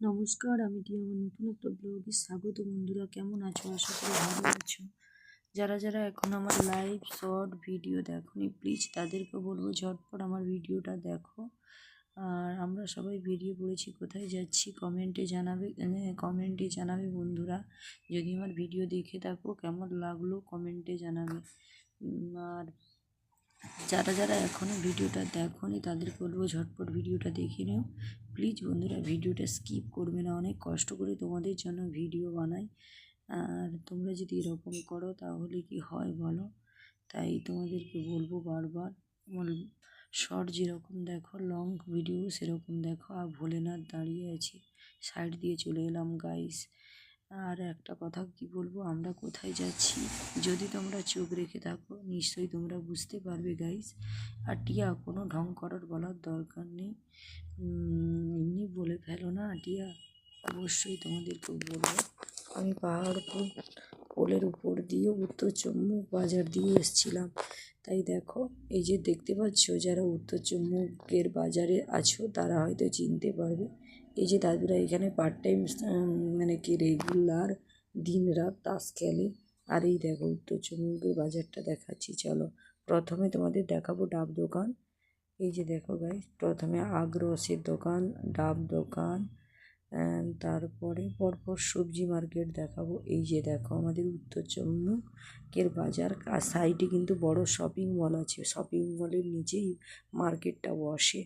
নমস্কার, আমি টিয়া আমার নতুন একটা ব্লগে স্বাগত বন্ধুরা। কেমন আছো? আশা করি ভালো আছো। যারা যারা এখন আমার লাইভ শর্ট ভিডিও দেখোনি প্লিজ তাদেরকে বলব ঝটপট আমার ভিডিওটা দেখো। আর আমরা সবাই বেরিয়ে পড়েছি, কোথায় যাচ্ছি কমেন্টে জানাবে কমেন্টে জানাবে বন্ধুরা। যদি আমার ভিডিও দেখে থাকো, কেমন লাগল কমেন্টে জানাবে। আর যারা যারা এখনও ভিডিওটা দেখোনি তাদের বলব ঝটপট ভিডিওটা দেখে নিও। প্লিজ বন্ধুরা ভিডিওটা স্কিপ করবে না, অনেক কষ্ট করে তোমাদের জন্য ভিডিও বানাই। আর তোমরা যদি এরকম করো তাহলে কি হয় বলো? তাই তোমাদেরকে বলব বারবার, আমার শর্ট যেরকম দেখো লং ভিডিও সেরকম দেখো। আর ভোলেনাথ দাঁড়িয়ে আছি সাইড দিয়ে চলে এলাম গাইস আর একটা কথা কি বলব, আমরা কোথায় যাচ্ছি? যদি তোমরা চোখ রেখে থাকো, নিশ্চয়ই তোমরা বুঝতে পারবে গাইস আর টিয়া, কোনো ঢং করার বলার দরকার নেই। এমনি বলে ফেলো না টিয়া অবশ্যই তোমাদেরকে বলব, আমি পাহাড় পাহাড়পুর পোলের উপর দিয়ে, উত্তর চম্মু বাজার দিয়ে এসছিলাম। তাই দেখো, এই যে দেখতে পাচ্ছ, যারা উত্তর চম্মুকের বাজারে আছো, তারা হয়তো চিনতে পারবে। এই যে দাদুরা এখানে পার্ট টাইম মানে কি রেগুলার দিন রাত তাস খেলে। আর এই দেখো, উত্তর চম্মুকের বাজারটা দেখাচ্ছি, চলো। প্রথমে তোমাদের দেখাবো ডাব দোকান। এই যে দেখো গাই প্রথমে আগ্রসের দোকান, ডাব দোকান তারপরে পরপর সবজি মার্কেট দেখাবো। এই যে দেখো আমাদের উত্তর চম্মুকের বাজার, আর সাইডে কিন্তু বড় শপিং মল আছে। শপিং মলের নিচেই মার্কেটটা বসে।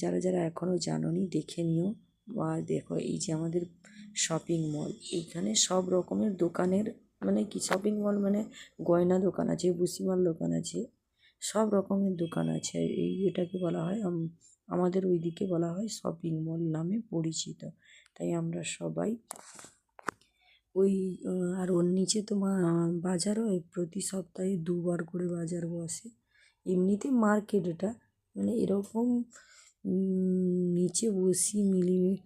যারা যারা এখনও জানোনি, দেখে নিও। বা দেখো এই যে আমাদের শপিং মল এইখানে সব রকমের দোকানের মানে কি? শপিং মল মানে গয়না দোকান আছে, ভুসিমাল দোকান আছে। সব রকমের দোকান আছে। এই এটাকে বলা হয় আম- আমাদের ওইদিকে বলা হয় শপিং মল নামে পরিচিত। তাই আমরা সবাই ওই আর ওর নিচে তো বাজারও হয় প্রতি সপ্তাহে দুবার করে বাজার বসে। এমনিতে মার্কেট এটা। মানে এরকম নিচে বসি মিলিয়ে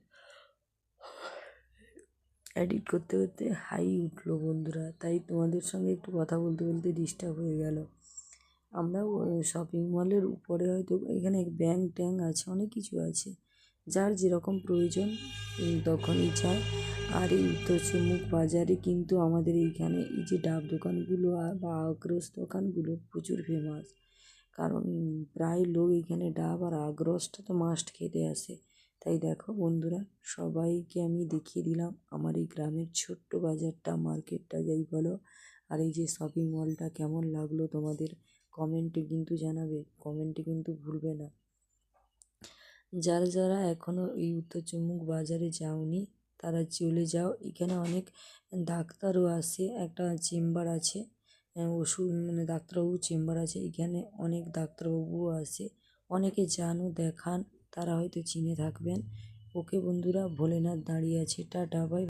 এডিট করতে করতে হাই উঠল বন্ধুরা। তাই তোমাদের সঙ্গে একটু কথা বলতে বলতে ডিস্টার্ব হয়ে গেল। আমরা শপিং মলের উপরে হয়তো এখানে ব্যাংক ট্যাং আছে, অনেক কিছু আছে। যার যেরকম প্রয়োজন তখনই চায় আর এই উত্তর চম্মুক বাজারে কিন্তু আমাদের এইখানে এই যে ডাব দোকানগুলো বা আগ্রস দোকানগুলো প্রচুর ফেমাস কারণ প্রায় লোক এখানে ডাব আর আগ্রসটা তো মাস্ট খেতে আসে। তাই দেখো বন্ধুরা, সবাইকে আমি দেখিয়ে দিলাম আমার এই গ্রামের ছোট্ট বাজারটা মার্কেটটা যাই বলো। আর এই যে শপিং মলটা কেমন লাগল তোমাদের কমেন্টে কিন্তু জানাবে, কমেন্টে কিন্তু ভুলবে না। যারা যারা এখনও এই উত্তর চম্মুক বাজারে যাওনি, তারা চলে যাও। এখানে অনেক ডাক্তারও আসে একটা চেম্বার আছে ওষুধ মানে ডাক্তারবাবু চেম্বার আছে। এখানে অনেক ডাক্তারবাবুও আসে অনেকে জানো দেখান, তারা হয়তো চিনে থাকবেন। ওকে বন্ধুরা, ভোলেনাথ দাঁড়িয়ে আছে। Tata bye